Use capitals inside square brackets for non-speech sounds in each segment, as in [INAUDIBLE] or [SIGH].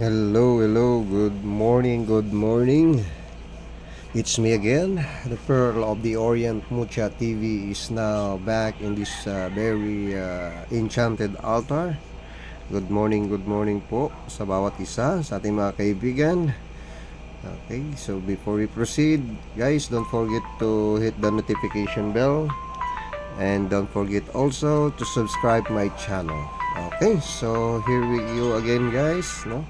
Hello, hello, good morning, good morning. It's me again. The Pearl of the Orient Mucha TV is now back in this uh, very uh, enchanted altar. Good morning, good morning po sa bawat isa, sa ating mga kaibigan. Okay, so before we proceed, guys, don't forget to hit the notification bell and don't forget also to subscribe my channel. Okay, so here we go again, guys, no?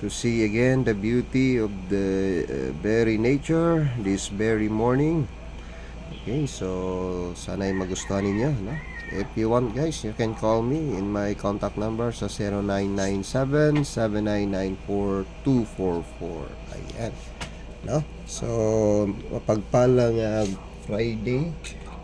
To see again the beauty of the uh, very nature this very morning. Okay, so sana ay magustuhan ninyo, no? If you want guys, you can call me in my contact number sa 0997-7994-244. Ayan. No? So, mapagpalang uh, Friday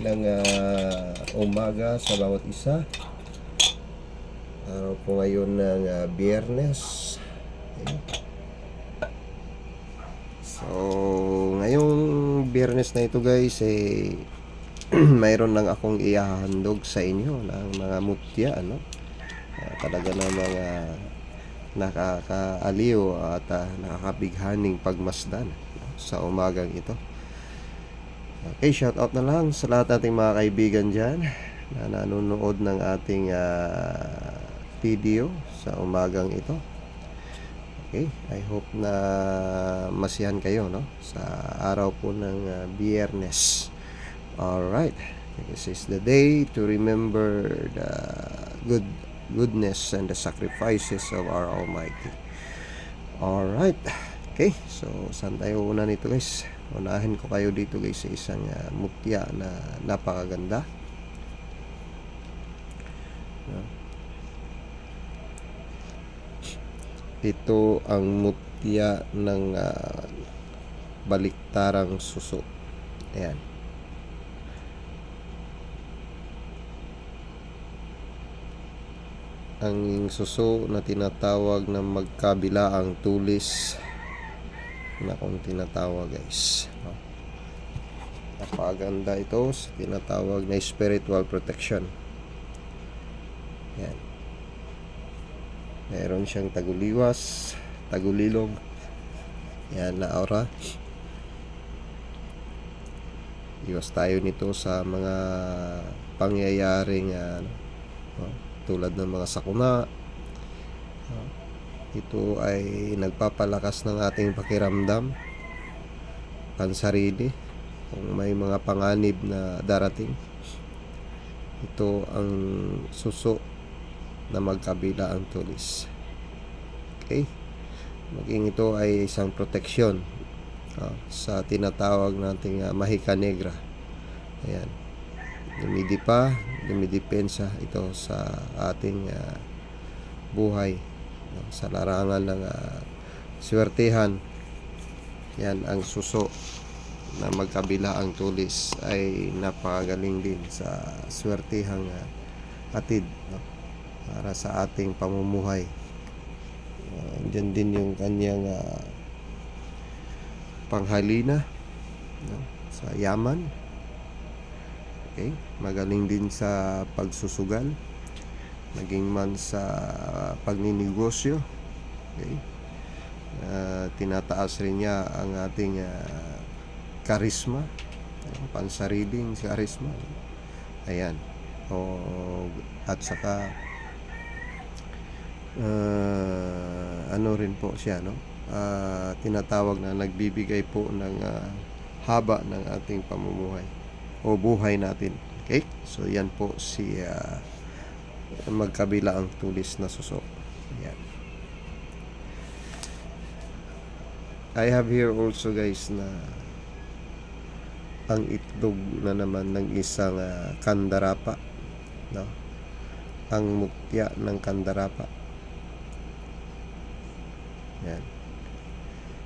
ng uh, umaga sa bawat isa. Araw po ngayon ng uh, biyernes. So, ngayong biyernes na ito guys, eh, [CLEARS THROAT] mayroon lang akong ihahandog sa inyo ng mga mutya, ano? Uh, talaga na mga nakakaaliw at uh, nakakabighaning pagmasdan sa umagang ito. Okay, shout out na lang sa lahat nating mga kaibigan dyan na nanonood ng ating uh, video sa umagang ito. Okay, I hope na masiyahan kayo no sa araw po ng uh, Biyernes. Alright. This is the day to remember the good goodness and the sacrifices of our Almighty. Alright. Okay, so saan tayo una nito guys? Unahin ko kayo dito guys sa isang uh, mutya na napakaganda. Uh, ito ang mutya ng uh, baliktarang suso. Ayan. ang suso na tinatawag na magkabilaang tulis na kung tinatawag guys napaganda ito sa tinatawag na spiritual protection yan meron siyang taguliwas tagulilog. Yan na aura. Iwas tayo nito sa mga pangyayaring ano, no? tulad ng mga sakuna. Ito ay nagpapalakas ng ating pakiramdam pansarili kung may mga panganib na darating. Ito ang suso na magkabila ang tulis. Okay? Maging ito ay isang proteksyon uh, sa tinatawag nating uh, mahika negra. Ayan. Dumidipa, dumidepensa ito sa ating uh, buhay no? sa larangan ng uh, swertehan. Yan ang suso na magkabila ang tulis ay napakagaling din sa swertehang uh, atid no? Para sa ating pamumuhay uh, dyan din yung kanyang uh, panghalina no? sa yaman Okay? Magaling din sa pagsusugal. Naging man sa pagninegosyo. Okay? Uh, tinataas rin niya ang ating uh, karisma. Uh, pansariling karisma. Ayan. O, at saka uh, ano rin po siya, no? Uh, tinatawag na nagbibigay po ng uh, haba ng ating pamumuhay o buhay natin. Okay? So, yan po si uh, magkabila ang tulis na suso. Yan. I have here also guys na ang itlog na naman ng isang uh, kandarapa. No? Ang mutya ng kandarapa. Yan.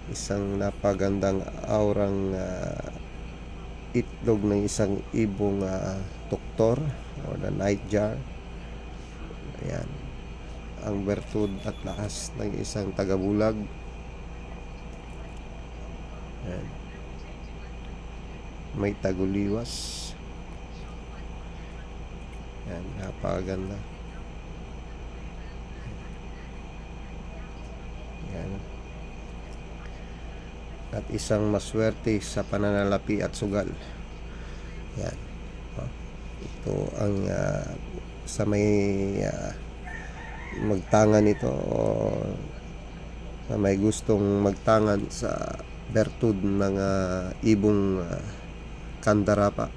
Isang napagandang aurang uh, itlog ng isang ibong uh, tuktor o the nightjar ayan. Ang bertud at lakas ng isang tagabulag. Ayan. May taguliwas. Ayan napakaganda Yan. At isang maswerte sa pananalapi at sugal. Yan. Oh. Ito ang ah, sa may ah, magtangan ito o na may gustong magtangan sa bertud ng ah, ibong ah, kandarapa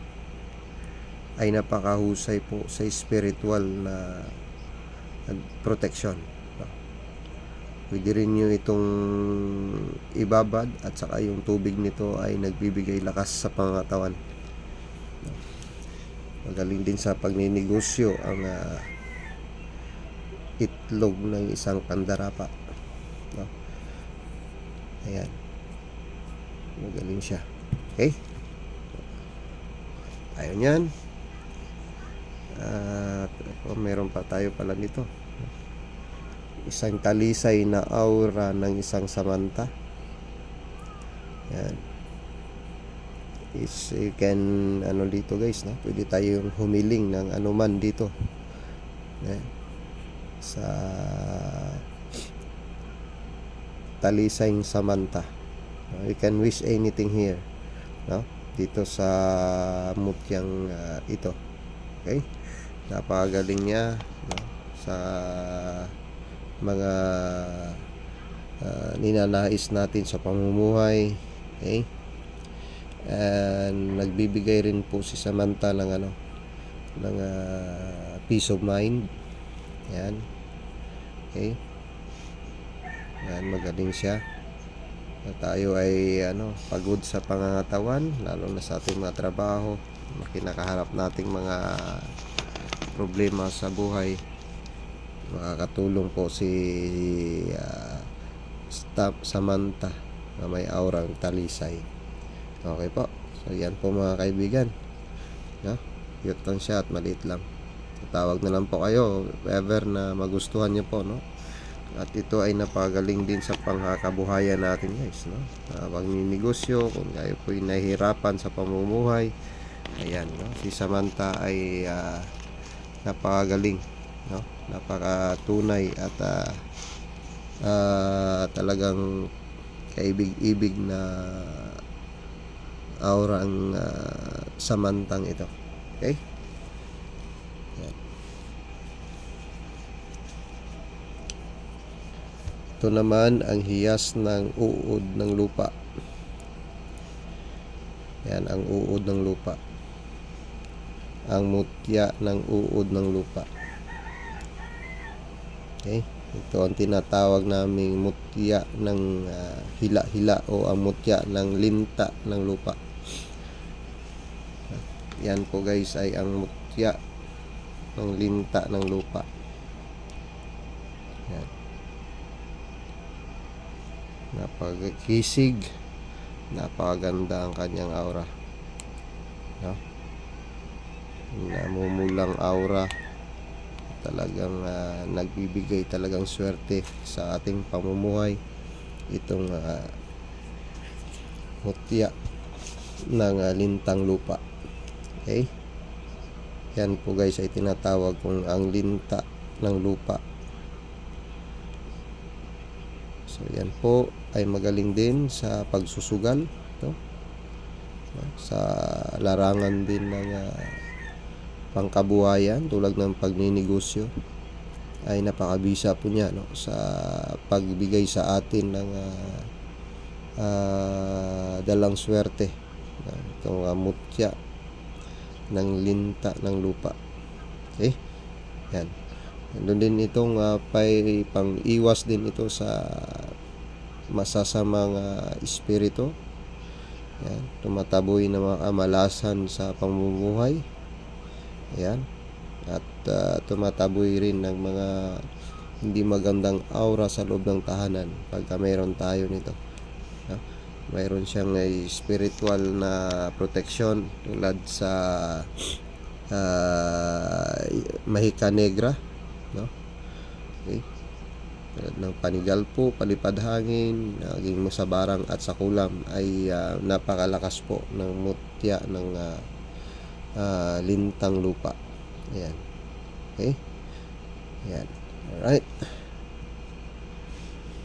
ay napakahusay po sa spiritual na protection. Pwede rin nyo itong ibabad at saka yung tubig nito ay nagbibigay lakas sa pangatawan. Magaling din sa pagninegosyo ang ah, itlog ng isang kandarapa. No? Ayan. Magaling siya. Okay? Ayun yan. At oh, meron pa tayo pala nito. Isang talisay na aura ng isang samanta. Yan. Is you can ano dito guys, no? Pwede tayong humiling ng anuman dito. Yan. Sa talisay samanta. You can wish anything here. No? Dito sa mutyang ah, ito. Okay? Napakagaling niya no? sa mga ah, ninanais natin sa pamumuhay. Okay? And nagbibigay rin po si Samantha ng ano ng ah, peace of mind. Yan. Okay? Yan, magaling siya. Na tayo ay ano, pagod sa pangangatawan, lalo na sa ating mga trabaho, kinakaharap nating mga problema sa buhay. Makakatulong po si ah, Staff Samantha na may aurang talisay. Okay po. So yan po mga kaibigan. No? Cute lang siya at maliit lang. Tawag na lang po kayo ever na magustuhan niyo po, no? At ito ay napagaling din sa pangkakabuhayan natin guys, no? Uh, pagninegosyo, kung kayo po ay nahihirapan sa pamumuhay, ayan, no? Si Samantha ay ah, napakagaling, no? Napakatunay at ah, ah, talagang kaibig-ibig na aura ang ah, samantang ito. Okay? Yan. Ito naman ang hiyas ng uod ng lupa. Yan ang uod ng lupa. Ang mutya ng uod ng lupa. Okay? Ito ang tinatawag naming mutya ng ah, hila-hila o ang mutya ng linta ng lupa. Yan po guys ay ang mutya ng linta ng lupa. Yan. Napagkisig. Napakaganda ang kanyang aura. No? Namumulang aura. Talagang ah, nagbibigay talagang swerte sa ating pamumuhay. Itong ah, mutya ng ah, lintang lupa. Okay? Yan po guys ay tinatawag kung ang linta ng lupa. So yan po ay magaling din sa pagsusugal, no? Sa larangan din ng ah, pangkabuhayan tulad ng pagninegosyo ay napakabisa po niya no sa pagbigay sa atin ng ah, ah, dalang swerte no? itong ah, mutya ng linta ng lupa. Okay? Yan. Doon din itong uh, pay pang iwas din ito sa masasamang ah, espiritu. Yan. Tumataboy ng mga kamalasan sa pamumuhay. Yan. At ah, tumataboy rin ng mga hindi magandang aura sa loob ng tahanan pagka mayroon tayo nito. No? mayroon siyang ay spiritual na protection tulad sa ah, mahika negra no okay tulad ng panigalpo, palipad hangin, naging musabarang at sakulam ay ah, napakalakas po ng mutya ng ah, ah, lintang lupa. Ayan. Okay? Ayan. Alright.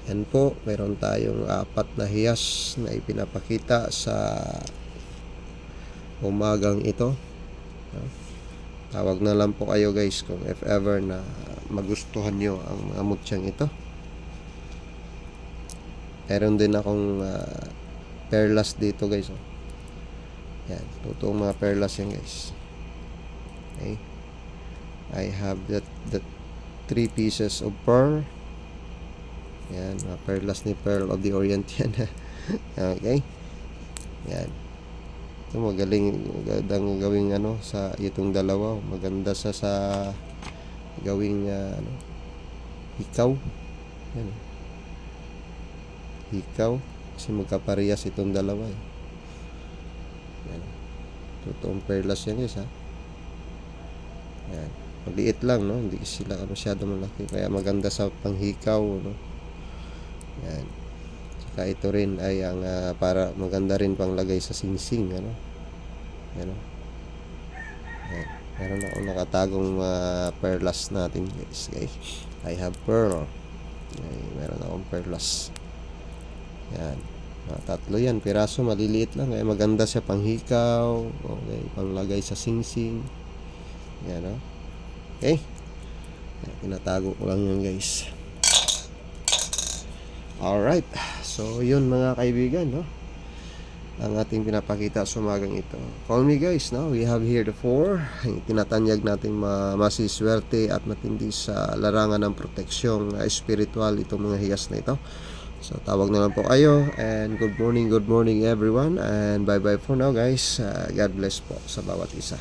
Yan po, meron tayong apat na hiyas na ipinapakita sa umagang ito. Tawag na lang po kayo guys kung if ever na magustuhan nyo ang mga mutsyang ito. Meron din akong ah, perlas dito guys. Oh. Yan, totoong mga perlas yan guys. Okay. I have that that three pieces of pearl. Yan, mga perlas ni Pearl of the Orient yan. [LAUGHS] okay. Yan. Ito magaling magandang gawing ano sa itong dalawa. Maganda sa sa gawing ah, ano ikaw. Yan. Ikaw kasi magkaparehas itong dalawa eh. Totoong perlas yan guys ha. Yan. Maliit lang no, hindi sila masyado malaki kaya maganda sa panghikaw no. Yan. Saka ito rin ay ang ah, para maganda rin pang lagay sa singsing ano. Yan. oh. Yan. Meron akong nakatagong ah, perlas natin guys. guys. I have pearl. Ay, meron akong perlas. Yan. Mga tatlo yan. Piraso maliliit lang. Kaya maganda siya panghikaw. Okay. Panglagay sa singsing. Yan o. Okay. Yan, Tinatago ko lang yan guys. Alright. So, yun mga kaibigan, no? Ang ating pinapakita sa umagang ito. Call me guys, no? We have here the four. Tinatanyag nating ma masiswerte at matindi sa larangan ng proteksyong uh, spiritual itong mga hiyas na ito. So, tawag na lang po kayo. And good morning, good morning everyone. And bye-bye for now guys. Uh, God bless po sa bawat isa.